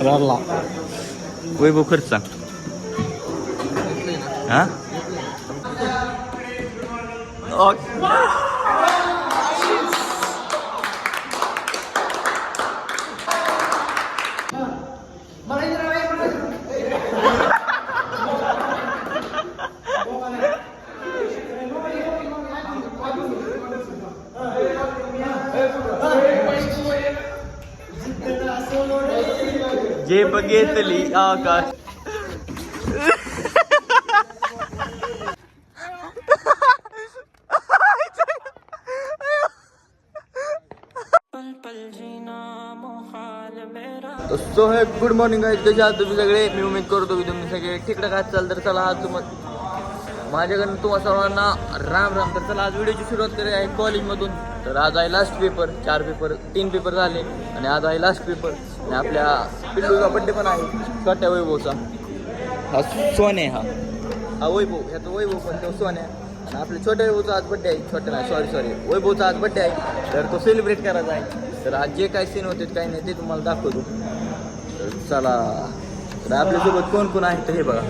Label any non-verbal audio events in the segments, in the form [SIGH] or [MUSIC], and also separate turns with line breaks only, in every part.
रडला
वैभव खर्च सांग. हा? जे बघितली आकाश. सो हे गुड मॉर्निंग आहे कसे आहात तुम्ही सगळे? मी उमेद करतो की तुम्ही सगळे ठिकडं काय चाल तर चला आज तुम्हाला माझ्याकडून तुम्हा सर्वांना राम राम. तर चला आज व्हिडिओची सुरुवात करूया आहे कॉलेजमधून तर आज आहे लास्ट पेपर चार पेपर तीन पेपर झाले आणि आज आहे लास्ट पेपर आणि आपल्या पिल्लूचा बड्डे पण आहे. छोट्या वैभवचा. हा सोने हा. हा वैभव ह्याचा वैभव पण तो सोन्या आणि आपल्या छोट्या वैभवचा आज बड्डे आहे. छोट्या नाही सॉरी सॉरी वैभवचा आज बड्डे आहे. तर तो सेलिब्रेट करायचा आहे. तर आज जे काही सीन होते काही नाही ते तुम्हाला दाखवतो. तर चला. तर आपल्यासोबत कोण कोण आहे तर हे बघा.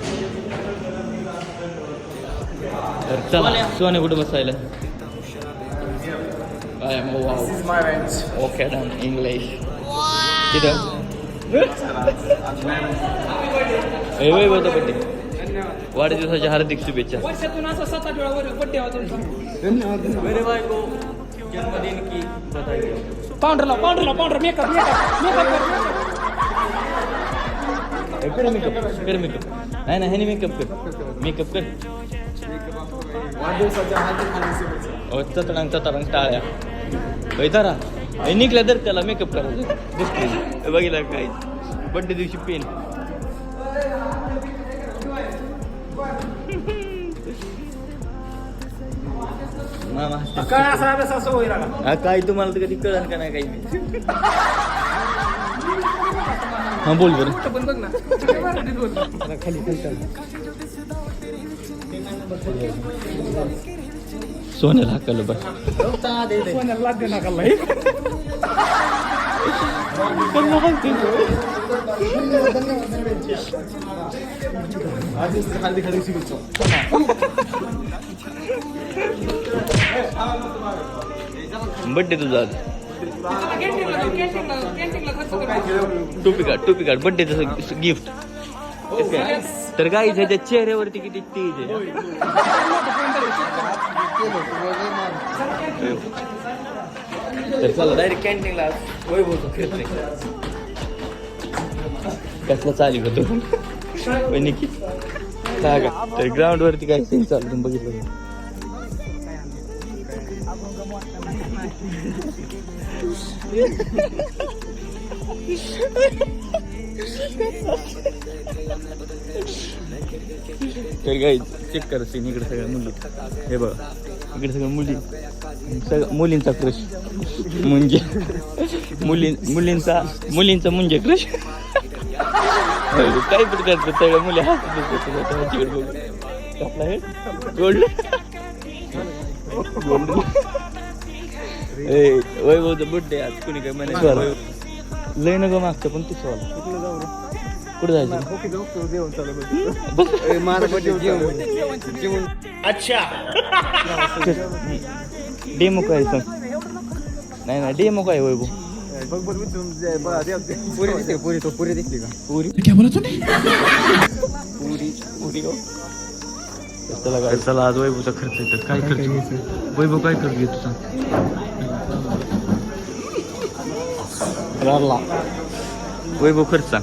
तर चला सोने कुठं बसायला? काय मग वाव ओके डन इंग्लिश तिथं ए वैभवचा बड्डे वाढदिवसाच्या हार्दिक शुभेच्छा
वर्षातून असा सात आठ वेळा वर बड्डे होता
मेरे भाई को जन्मदिन की बधाई
पांढरला पांढरला पांढर. मेकअप मेकअप मेकअप
कर मेकअप कर मेकअप नाही नाही ह्याने मेकअप कर. मेकअप कर. ओ चतडांग चतडांग टाळ्या. होय तारा हे निघल्या तर त्याला मेकअप करायचं. दिसते बघितलं काय बड्डे दिवशी पेन.
काय
तुम्हाला तर कधी कळण का नाही काही? हा बोल बरं. खाली खाली. सोन्याला हाकलं बस बड्डे तुझा आज.
चला कॅन्टीनला
टोपी काढ टोपी काढ. बड्डे तसं गिफ्ट तर काय ह्याच्या चेहऱ्यावरती किती तेज आहे. तर चला डायरेक्ट कॅन्टीनला वैभवतो फिरते कसला चालू होतो निकी का तर ग्राउंड वरती काय सीन चालू तुम्ही बघितलं का? तर काही चेक करा सीन इकडे सगळ्या मुली. हे बघा. इकडे सगळ्या मुली. सगळ्या मुलींचा क्रश म्हणजे मुली मुलींचा मुलींचा म्हणजे क्रश काय पण करतात सगळ्या मुली. आपला हे गोल्ड. वैभवचा बड्डे आज. कुणी काय म्हणे लय नको मागचं पण तूच वाला कुठं जायचं? डेमो काय नाही नाही डेमो काय वैभव पुरी पुरी पुरी हो. चला काय चला आज वैभवचा खर्च येतात काय खर्च? वैभव काय खर्च घेतो सांग?
रडला.
वैभव खर्च सांग.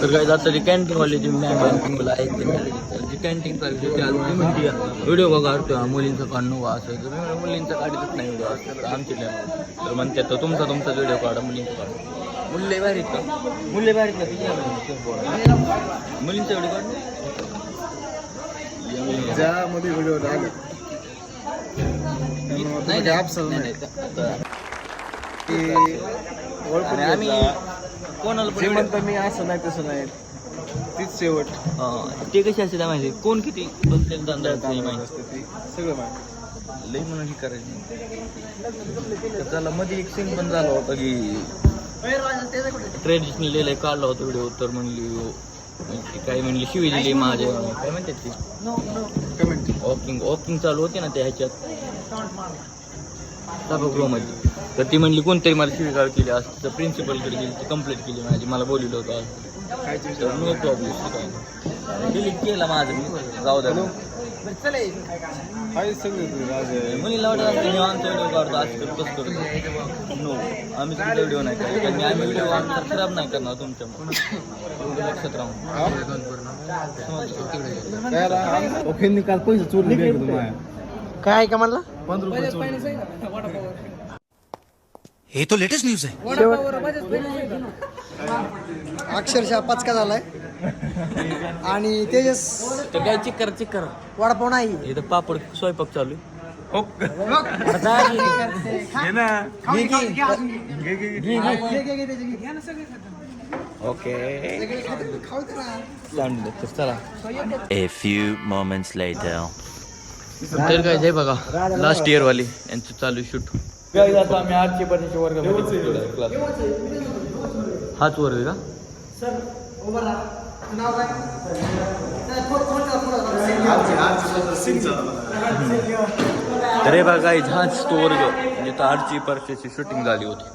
तर काय आता जी कॅन्टीन वाले जी मॅम मुलं आहेत ते जी कॅन्टीन पाहिजे ते आज ती म्हणते व्हिडिओ का काढतो हा मुलींचा काढणं का असं. म्हणलं, मुलींचा काढतच नाही व्हिडिओ असं तर आमचे नाही तर म्हणते तर तुमचा तुमचा व्हिडिओ काढा मुलींचा काढा. मुले बाहेर का? मुले बाहेर का? तुझ्या मुलींचा व्हिडिओ काढ.
ज्यामध्ये व्हिडिओ आले
नाही आता-
ओळखून
आम्ही. कोणाला
मी असं नाही तसं नाही. तीच शेवट.
ते कसे असते माहिती कोण किती? तांदळाचं नाही माहिती.
असते ती. सगळं माहिती.
लई म्हणून हे करायचं त्याला मध्ये एक सीन पण झाला होता की ट्रेडिशनल लिहिलंय काढला होता व्हिडिओ तर म्हणली काय म्हणली शिवी दिली माझ्या. काय म्हणतात ती?
कमेंट
वॉकिंग वॉकिंग चालू होते ना त्या ह्याच्यात? सभागृहामध्ये तर ती म्हणली कोणतरी मला शिवीगाळ केली असं तर प्रिन्सिपलकडे गेली ती कंप्लेंट केली माझी मला बोलवलं होतं आज. तर नो प्रॉब्लेम डिलीट केला माझं मी जाऊ द्या मुलीला वाटत असतं मी आमचा व्हिडिओ काढतो असं करतो नो आम्ही तुमचा व्हिडिओ नाही करत कारण आम्ही व्हिडिओ आमचा खराब नाही करणार तुमच्या लक्षात राहून.
ओके निकाल पैसे चोरले तुम्हाला
काय का म्हणला?
ये तो लेटेस्ट न्यूज है
पहिलं
अक्षरशः पचका झालाय आणि तेजस
तर काय चिक करा चिक करा
वडापाव नाही.
इथं पापड स्वयंपाक चालू आहे.
घे. घे.
ओके. तर चला.
A few moments later.
तर काय ते बघा. लास्ट इयर वाली. यांचं चालू शूट काय आम्ही आठशे पर्यंतच्या क्लास हाच वर्ग आहे का
करा.
अरे बघा हाच तो वर्ग. जिथं आठची परशेची शूटिंग झाली होती.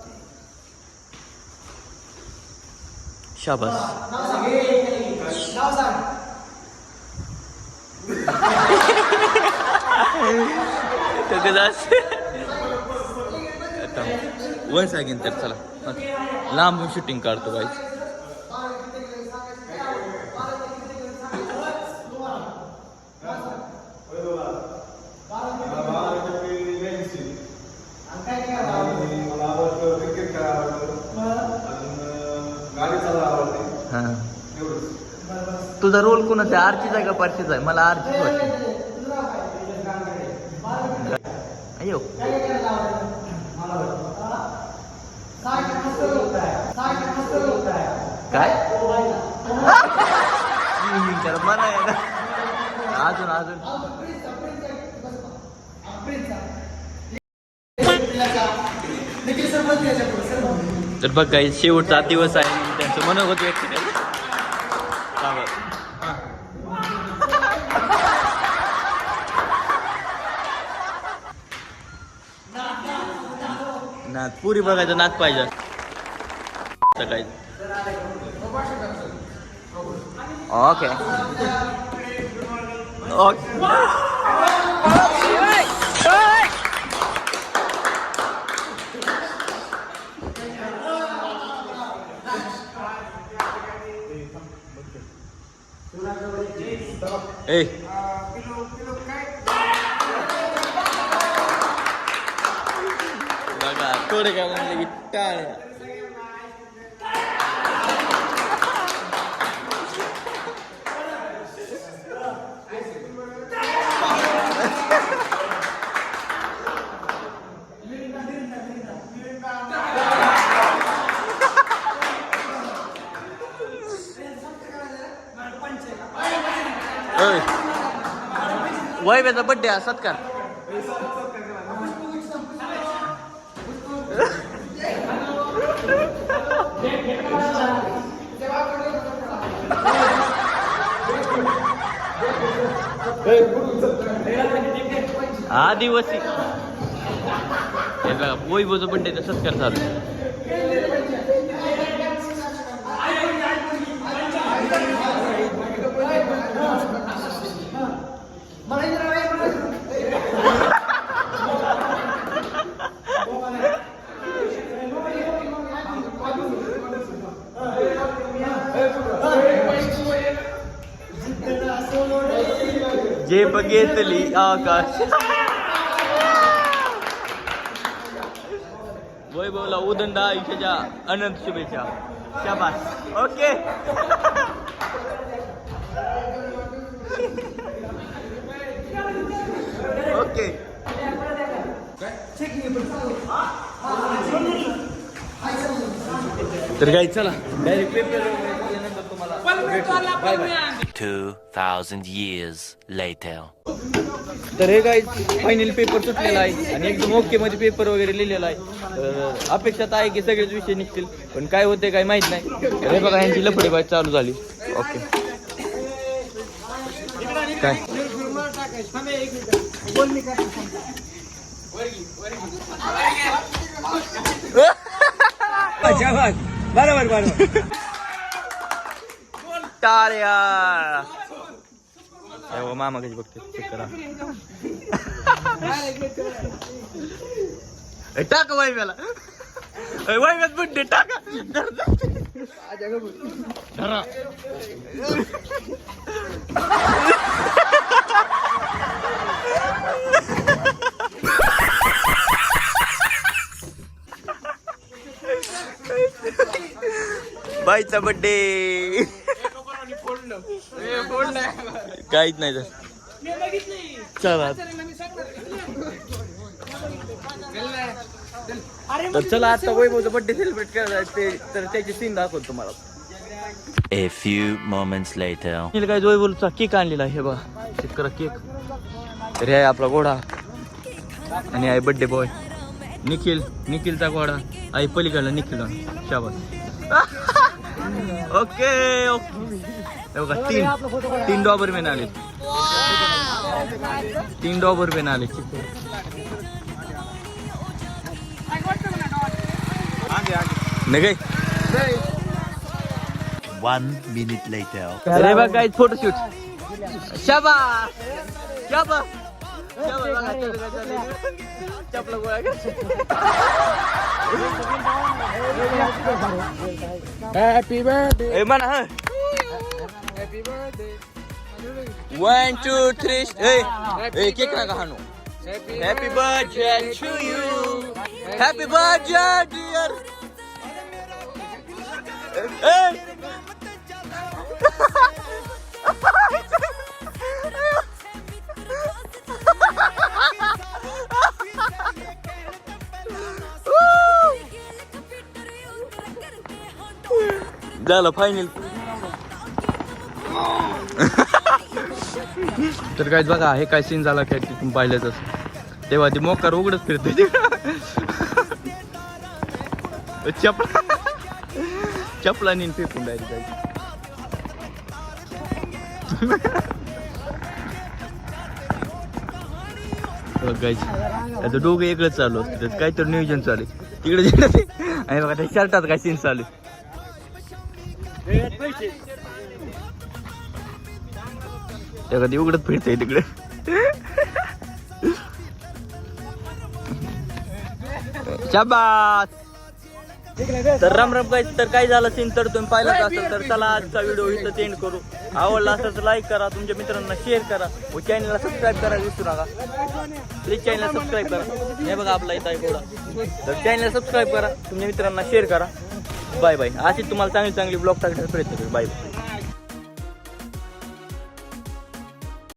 शाबास.
नाव सांग.
वन सेकंड तर चला. लांबून शूटिंग काढतो बाई तुझा रोल कोणाचा आहे? आरचीचा आहे का पारचीच आहे? मला आरचीच वाटते. अयो काय? मला अजून अजून. तर बघ काही शेवटचा दिवस आहे त्यांचं मनोगत व्यक्त केलं सांगा. नाक पुरी बघायचं नाक पाहिजे. सकाळी. ओके. ओके. ए. बघा थोडे काय म्हणले बड्डे असतात का आदिवासी याला बोई बोजो पण ते तसंच करतात जे बघितली आकाश वैभवला उदंड आयुष्याच्या अनंत शुभेच्छा शाबास ओके ओके तर काही चला डायरेक्ट पेपर तुम्हाला बाय बाय
2,000 years later.
तर हे काय फायनल पेपर सुटलेला आहे आणि एकदम ओके मध्ये पेपर वगैरे लिहिलेला आहे. तर अपेक्षात आहे की सगळेच विषय निघतील पण काय होते काय माहीत नाही. तर हे बघा यांची लफडे बाय चालू झाली. ओके काय?
बरोबर बरोबर.
टाळ्या हे बघा, मामा कशी बघते. चेक करा. टाका वाईव्याला वाईव्यात बुड्डे टाका. धरा. बाईचा बड्डे काहीच नाही तर. चला. तर चला आता वैभवचा बड्डे सेलिब्रेट करायचा ते तर त्याची सीन दाखवतो तुम्हाला.
A few moments later.
मी काय वैभवचा केक आणलेला हे बा चेक करा केक तर हे आहे आपला घोडा. आणि आहे बड्डे बॉय निखिल. निखिलचा घोडा. आहे पलीकडला निखिल शाबास. [LAUGHS] ओके ओके बघा तीन तीन डॉबर मेन आले तीन डॉबर मेन आले. नाही
One minute later.
अरे बघ काय फोटोशूट शाबा शाबा चपला गोळा
हॅपी बर्थडे
ए म्हणा हा वन टू थ्री ए केक नका हाणू happy birthday to you happy birthday dear झालं फायनल तर काय बघा हे काय सीन झाला काय तिथून पाहिलं तसं तेव्हा ते मोकार उघडच फिरते [LAUGHS] चपला. चपला नेन फेकून डायरेक्ट काय त्याचं डोकं इकडे चालू असतं. त्याचं काहीतरी नियोजन चालू आहे. तिकडे जिकडे [LAUGHS] आणि बघा त्या शर्टात काय सीन चालू आहे. कधी उघडत फिरते तिकडे. शाबास. तर राम राम काय तर काय झालं सीन तर तुम्ही पाहिलाच असेल तर चला आजचा व्हिडिओ इथं एंड करू. आवडला असेल तर लाईक करा तुमच्या मित्रांना शेअर करा. व चॅनलला सबस्क्राईब करा विसरू नका. प्लीज चॅनलला सबस्क्राईब करा. हे बघा आपला इथं आहे तर चॅनलला सबस्क्राईब करा तुमच्या मित्रांना शेअर करा. बाय बाय अशी तुम्हाला चांगली चांगली ब्लॉग टाकण्याचा प्रयत्न करू. Bye bye